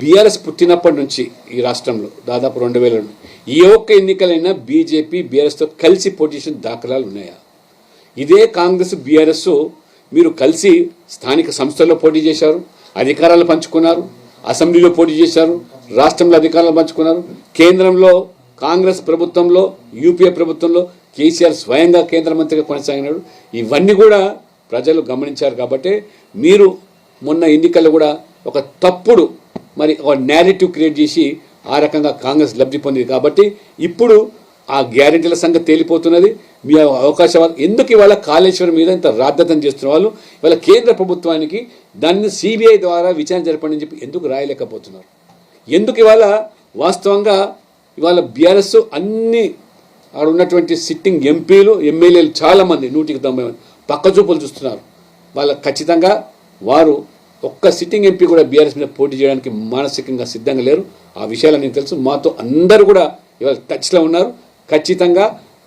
BRS పుట్టినప్పటి నుంచి ఈ రాష్ట్రంలో దాదాపు రెండు వేల రెండు. ఏ ఒక్క ఎన్నికలైనా బీజేపీ బీఆర్ఎస్తో కలిసి పొజిషన్ దాఖలాలు ఉన్నాయా? ఇదే కాంగ్రెస్ బీఆర్ఎస్ మీరు కలిసి స్థానిక సంస్థల్లో పోటీ చేశారు అధికారాలు పంచుకున్నారు అసెంబ్లీలో పోటీ చేశారు రాష్ట్రంలో అధికారాలు పంచుకున్నారు. కేంద్రంలో కాంగ్రెస్ ప్రభుత్వంలో యూపీఏ ప్రభుత్వంలో కేసీఆర్ స్వయంగా కేంద్ర మంత్రిగా కొనసాగినాడు. ఇవన్నీ కూడా ప్రజలు గమనించారు కాబట్టి మీరు మొన్న ఎన్నికల్లో కూడా ఒక తప్పుడు మరి ఒక నేరేటివ్ క్రియేట్ చేసి ఆ రకంగా కాంగ్రెస్ లబ్ధి పొందింది. కాబట్టి ఇప్పుడు ఆ గ్యారెంటీల సంగతి తేలిపోతున్నది. మీ అవకాశం ఎందుకు ఇవాళ కాళేశ్వరం మీద ఇంత రాద్ధాతం చేస్తున్న వాళ్ళు? ఇవాళ కేంద్ర ప్రభుత్వానికి దాన్ని సిబిఐ ద్వారా విచారణ జరపండి అని చెప్పి ఎందుకు రాయలేకపోతున్నారు? ఎందుకు ఇవాళ వాస్తవంగా ఇవాళ బీఆర్ఎస్ అన్ని అక్కడ ఉన్నటువంటి సిట్టింగ్ ఎంపీలు ఎమ్మెల్యేలు చాలా మంది నూటికి తొంభై మంది పక్కచూపులు చూస్తున్నారు. వాళ్ళ ఖచ్చితంగా వారు ఒక్క సిట్టింగ్ ఎంపీ కూడా బీఆర్ఎస్ మీద పోటీ చేయడానికి మానసికంగా సిద్ధంగా లేరు. ఆ విషయాలు నీకు తెలుసు. మాతో అందరూ కూడా ఇవాళ టచ్లో ఉన్నారు. ఖచ్చితంగా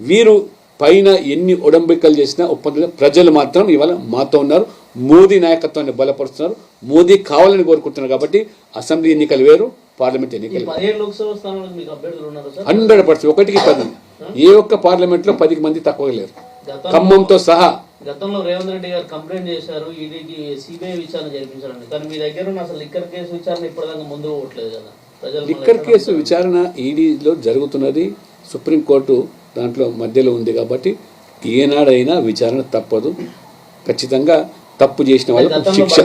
వీరు పైన ఎన్ని ఒడంబికలు చేసినా ఒప్పందాలు ప్రజలు మాత్రం ఇవాళ మాతో ఉన్నారు. మోదీ నాయకత్వాన్ని బలపరుస్తున్నారు. మోదీ కావాలని కోరుకుంటున్నారు కాబట్టి అసెంబ్లీ ఎన్నికలు వేరు పార్లమెంట్ ఎన్నికలు హండ్రెడ్ పర్సెంట్. ఒకటికి పది. ఏ ఒక్క పార్లమెంట్లో పదికి మంది తక్కువ లేరు. ఖమ్మంతో సహా గతంలో రేవంత్ రెడ్డి గారు కంప్లైంట్ చేశారు ఈడీకి సిబిఐ విచారణ జరిపించాలని. కానీ మీ దగ్గర ఉన్న అసలు లిక్కర్ కేసు విచారణ ఇప్పటిదాకా ముందు పోవట్లేదు కదా. లిక్కర్ కేసు విచారణ ఈడీలో జరుగుతున్నది. సుప్రీంకోర్టు దాంట్లో మధ్యలో ఉంది కాబట్టి ఏనాడైనా విచారణ తప్పదు. ఖచ్చితంగా తప్పు చేసిన వాళ్ళకు శిక్ష.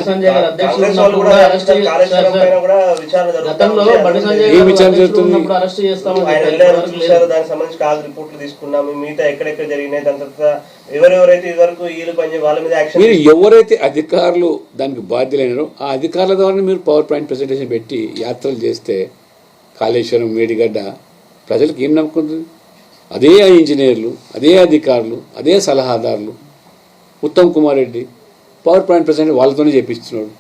ఏ విచారణ జరుగుతుంది? మీరు ఎవరైతే అధికారులు దానికి బాధ్యులైనారో ఆ అధికారుల ద్వారా మీరు పవర్ పాయింట్ ప్రెజెంటేషన్ పెట్టి యాత్రలు చేస్తే కాళేశ్వరం మేడిగడ్డ ప్రజలకు ఏం నమ్మకం ఉంది? అదే ఇంజనీర్లు అదే అధికారులు అదే సలహాదారులు Uttam Kumar Reddy power point present వాళ్ళతోనే చేపిస్తున్నాడు.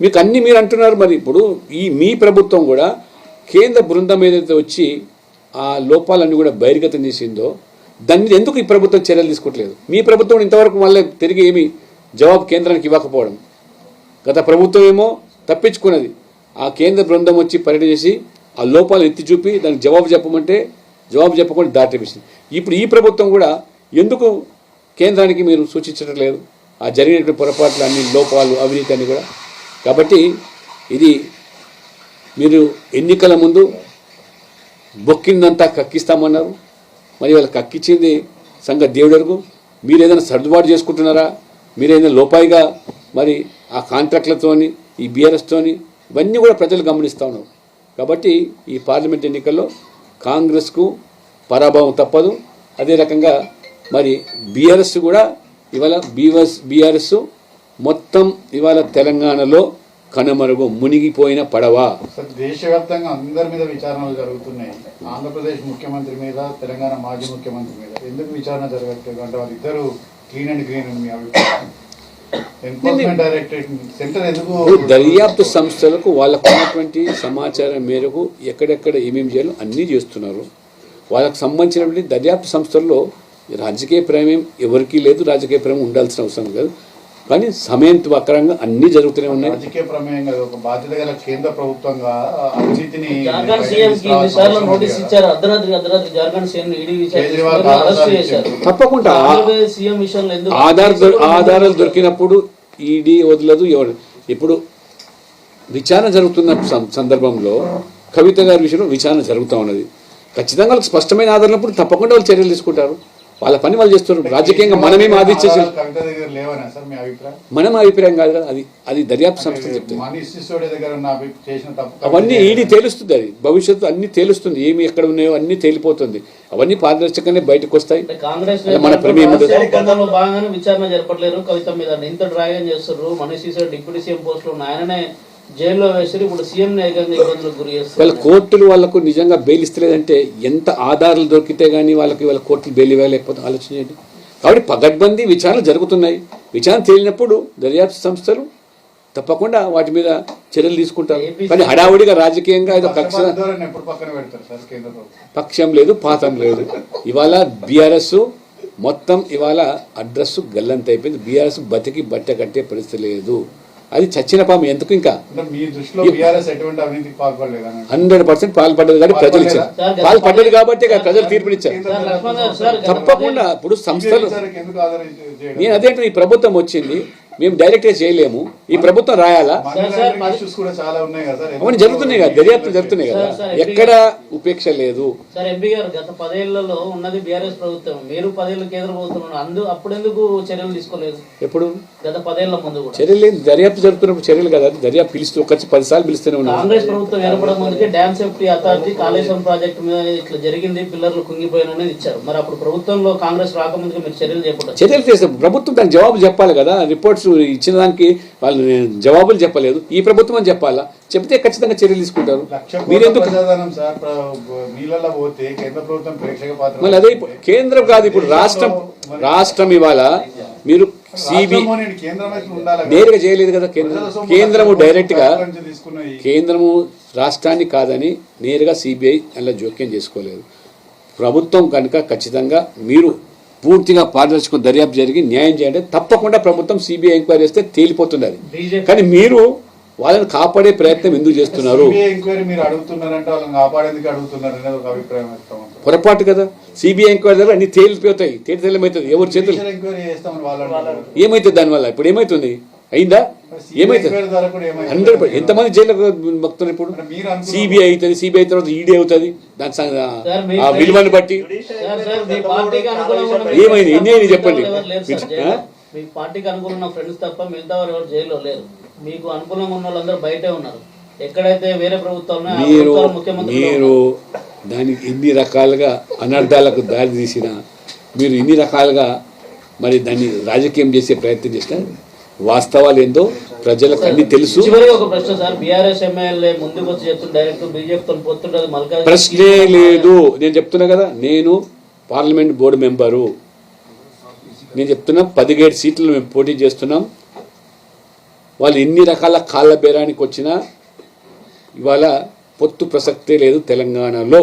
మీకు అన్ని మీరు అంటున్నారు మరి ఇప్పుడు ఈ మీ ప్రభుత్వం కూడా కేంద్ర బృందం ఏదైతే వచ్చి ఆ లోపాలన్నీ కూడా బహిర్గతం చేసిందో దాని మీద ఎందుకు ఈ ప్రభుత్వం చర్యలు తీసుకోవట్లేదు? మీ ప్రభుత్వం ఇంతవరకు మళ్ళీ తిరిగి ఏమి జవాబు కేంద్రానికి ఇవ్వకపోవడం. గత ప్రభుత్వం ఏమో తప్పించుకున్నది. ఆ కేంద్ర బృందం వచ్చి పర్యటన చేసి ఆ లోపాలు ఎత్తి చూపి దానికి జవాబు చెప్పమంటే జవాబు చెప్పకుండా దాటిపించింది ఇప్పుడు ఈ ప్రభుత్వం కూడా ఎందుకు కేంద్రానికి మీరు సూచించడం లేదు ఆ జరిగినటువంటి పొరపాట్లు అన్ని లోపాలు అవినీతి అన్ని కూడా. కాబట్టి ఇది మీరు ఎన్నికల ముందు బొక్కిందంతా కక్కిస్తామన్నారు. మరి వాళ్ళు కక్కించింది సంఘ దేవుడరకు మీరు ఏదైనా సర్దుబాటు చేసుకుంటున్నారా? మీరు ఏదైనా లోపాయిగా మరి ఆ కాంట్రాక్ట్లతోని ఈ బీఆర్ఎస్తోని ఇవన్నీ కూడా ప్రజలు గమనిస్తూ ఉన్నారు. కాబట్టి ఈ పార్లమెంట్ ఎన్నికల్లో కాంగ్రెస్కు పరాభవం తప్పదు. అదే రకంగా మరి బీఆర్ఎస్ కూడా ఇవాళ బీఆర్ఎస్ బీఆర్ఎస్ మొత్తం ఇవాళ తెలంగాణలో కనుమరుగు మునిగిపోయిన పడవ. దేశవ్యాప్తంగా అందరి మీద విచారణలు జరుగుతున్నాయి. ఆంధ్రప్రదేశ్ ముఖ్యమంత్రి మీద తెలంగాణ మాజీ ముఖ్యమంత్రి మీద ఎందుకు విచారణ జరగట్లేదు? అంటే వాళ్ళిద్దరు క్లీన్ అండ్ గ్రీన్ అని మీ అభిప్రాయం. దర్యాప్తు సంస్థలకు వాళ్ళకు ఉన్నటువంటి సమాచారం మేరకు ఎక్కడెక్కడ ఏమేమి చేయాలో అన్నీ చేస్తున్నారు. వాళ్ళకు సంబంధించినటువంటి దర్యాప్తు సంస్థల్లో రాజకీయ ప్రేమేం ఎవరికీ లేదు రాజకీయ ప్రేమ ఉండాల్సిన అవసరం లేదు. కానీ సమయంత్వకరంగా అన్నీ జరుగుతూనే ఉన్నాయి. రాజకీయ ప్రమేయం కాదు ఒక బాధ్యత గల కేంద్ర ప్రభుత్వంగా అవినీతిని జార్ఖండ్ సీఎం కి ఎన్ని సార్లు నోటీస్ ఇచ్చారు. అర్ధరాత్రి అర్ధరాత్రి జార్ఖండ్ సీఎం ఈడీ కేజ్రీవాల్ విచారణ అరెస్ట్ ఆధార్ చేశారు. తప్పకుండా ఆంధ్రప్రదేశ్ సీఎం విషయంలో ఎందుకు ఆధార్ ఆధారాలు దొరికినప్పుడు ఈడీ వదలదు ఎవరు? ఇప్పుడు విచారణ జరుగుతున్న సందర్భంలో కవిత గారి విషయంలో విచారణ జరుగుతూ ఉన్నది. ఖచ్చితంగా వాళ్ళకి స్పష్టమైన ఆధారాలప్పుడు తప్పకుండా వాళ్ళు చర్యలు తీసుకుంటారు. వాళ్ళ పని వాళ్ళు చేస్తున్నారు రాజకీయంగా మనమేం ఆదిచ్చేసి ఆధారాలు కవిత దగ్గర లేవనా సార్ మీ అభిప్రాయం? మనం అభిప్రాయం కాదు కదా అది అది దర్యాప్తు సంస్థ చెప్తుంది. మనీష్ సిసోడియా దగ్గర ఉన్న అభి- చేసిన తప్పు అవన్నీ ఈడీ తేలుస్తుంది అది. భవిష్యత్తు అన్ని తేలుస్తుంది. ఏమి ఎక్కడ ఉన్నాయో అన్ని తేలిపోతుంది. అవన్నీ పారదర్శకంగానే బయటకు వస్తాయి. మన ప్రమేయం విచారణ జరపట్లేరు. కవిత మీద ఇంత డ్రాగన్ చేస్తారు మనీష్ డిప్యూటీ సీఎం పోస్ట్లో ఆయననే జైల్లో వేసారు ఇప్పుడు సీఎం ఏకంగా ఇబ్బందులకు గురి వాళ్ళ కోర్టులు వాళ్ళకు నిజంగా బెయిల్ ఇస్తలేదంటే ఎంత ఆధారాలు దొరికితే కానీ వాళ్ళకి వాళ్ళ కోర్టులు బెయిల్ ఇవ్వలేకపోతే ఆలోచించండి కాబట్టి పగడ్బందీ విచారణలు జరుగుతున్నాయి. విచారణ తేలినప్పుడు దర్యాప్తు సంస్థలు తప్పకుండా వాటి మీద చర్యలు తీసుకుంటారు. కానీ హడావుడిగా రాజకీయంగా ఏదో కక్ష ప్రభుత్వం? పక్షం లేదు పాతం లేదు. ఇవాళ బీఆర్ఎస్ మొత్తం ఇవాళ అడ్రస్ గల్లంత అయిపోయింది బీఆర్ఎస్ బతికి బట్ట కట్టే పరిస్థితి లేదు. అది చచ్చిన పాము ఎందుకు ఇంకా? అంటే మీ దృష్టిలో బీఆర్ఎస్ ఎటువంటి అవినీతికి పాల్పడలేదని హండ్రెడ్ పర్సెంట్ పాల్పడ్డది కాబట్టి ప్రజలు ఇచ్చారు పాల్పడలేదా? పాల్పడ్డది కాబట్టి ఇక ప్రజలు తీర్పునిచ్చారు. తప్పకుండా ఇప్పుడు సంస్థలు నేను అదేంటే ఈ ప్రభుత్వం వచ్చింది మేము డైరెక్ట్గా చేయలేము. ఈ ప్రభుత్వం రాయాలా? Money sir, sir, laundering issues కూడా చాలా ఉన్నాయి కదా సార్ అవన్నీ జరుగుతున్నాయి కదా దర్యాప్తు జరుగుతున్నాయి కదా. ఎక్కడ ఉపేక్ష లేదు. సార్ ఎంపీ గారు గత పదేళ్ళలో ఉన్నది బీఆర్ఎస్ ప్రభుత్వం. మీరు పదేళ్ళు కేంద్ర ప్రభుత్వం. అందు అప్పుడెందుకు చర్యలు తీసుకోలేదు? ఎప్పుడు? గత పదేళ్ళ ముందు కూడా. చర్యలు? దర్యాప్తు జరుగుతున్నప్పుడు చర్యలు కదా దర్యాప్తు పిలుస్తూ ఒకటి పదిసార్లు పిలుస్తూనే ఉన్నాం కాంగ్రెస్ ప్రభుత్వం ఏర్పడే ముందుకే dam safety authority Kaleshwaram project మీద ఇట్లా జరిగింది పిల్లర్లు కుంగిపోయినని ఇచ్చారు. మరి అప్పుడు ప్రభుత్వంలో కాంగ్రెస్ రాకముందుకే మీరు చర్యలు చేపట్టారు. చర్యలు చేస్తే ప్రభుత్వం దానికి జవాబు చెప్పాలి కదా రిపోర్ట్స్ ఇచ్చిన దానికి వాళ్ళు జవాబులు చెప్పలేదు. ఈ ప్రభుత్వం అని చెప్పాలా? చెప్తే ఖచ్చితంగా చర్యలు తీసుకుంటారు. మీరెందుకు మళ్ళీ అదే కేంద్రం కాదు ఇప్పుడు రాష్ట్రం రాష్ట్రం ఇవాళ మీరు సిబి రాష్ట్రమో నేను కేంద్రం వైపు ఉండాలి కదా. నేరుగా చేయలేదు కదా కేంద్రం. కేంద్రము రాష్ట్రం డైరెక్ట్గా రాష్ట్రం నుంచి తీసుకున్నాయి కేంద్రము రాష్ట్రాన్ని కాదని నేరుగా సిబిఐ అలా జోక్యం చేసుకోలేదు. ప్రభుత్వం కనుక ఖచ్చితంగా మీరు పూర్తిగా పారదర్శక దర్యాప్తు జరిగి న్యాయం చేయండి. తప్పకుండా ప్రభుత్వం సిబిఐ ఎంక్వైరీ చేస్తే తేలిపోతుంది అది కానీ మీరు వాళ్ళని కాపాడే ప్రయత్నం ఎందుకు చేస్తున్నారు? పొరపాటు కదా. సిబిఐ ఎంక్వైరీ అన్ని తేలిపోతాయి. తేలి తెల్లమవుతుంది ఎవరు చేతులు. ఏమైతుంది దానివల్ల? ఇప్పుడు ఏమవుతుంది అయిందా? ఏమైతుంది? హండ్రెడ్ ఎంతమంది జైలు మొక్కుతున్నారు ఇప్పుడు సిబిఐ అవుతుంది సిబిఐ తర్వాత ఈడీ అవుతుంది దాని ఆ విలువను బట్టి సార్ సార్ మీ పార్టీకి అనుకూలంగా ఉన్న ఏమైంది? ఎన్ని అయినాయి చెప్పండి. జైల్లో. మీ పార్టీకి అనుకూలంగా ఫ్రెండ్స్ తప్ప మిగతా వారు ఎవరు జైల్లో లేరు మీకు అనుకూలంగా ఉన్న వాళ్ళందరూ బయటే ఉన్నారు ఎక్కడైతే వేరే ప్రభుత్వాలు మీరు దానికి ఎన్ని రకాలుగా అనర్థాలకు దారి తీసిన మీరు ఇన్ని రకాలుగా మరి దాన్ని రాజకీయం చేసే ప్రయత్నం చేసిన వాస్తవాలు ఏందో ప్రజలకు అన్ని తెలుసు. ప్రశ్నే లేదు. నేను చెప్తున్నా కదా నేను పార్లమెంట్ బోర్డు మెంబరు. నేను చెప్తున్నా పదిహేడు సీట్లు మేము పోటీ చేస్తున్నాం. వాళ్ళు ఎన్ని రకాల కాళ్ళ బేరానికి వచ్చినా ఇవాళ పొత్తు ప్రసక్తే లేదు తెలంగాణలో.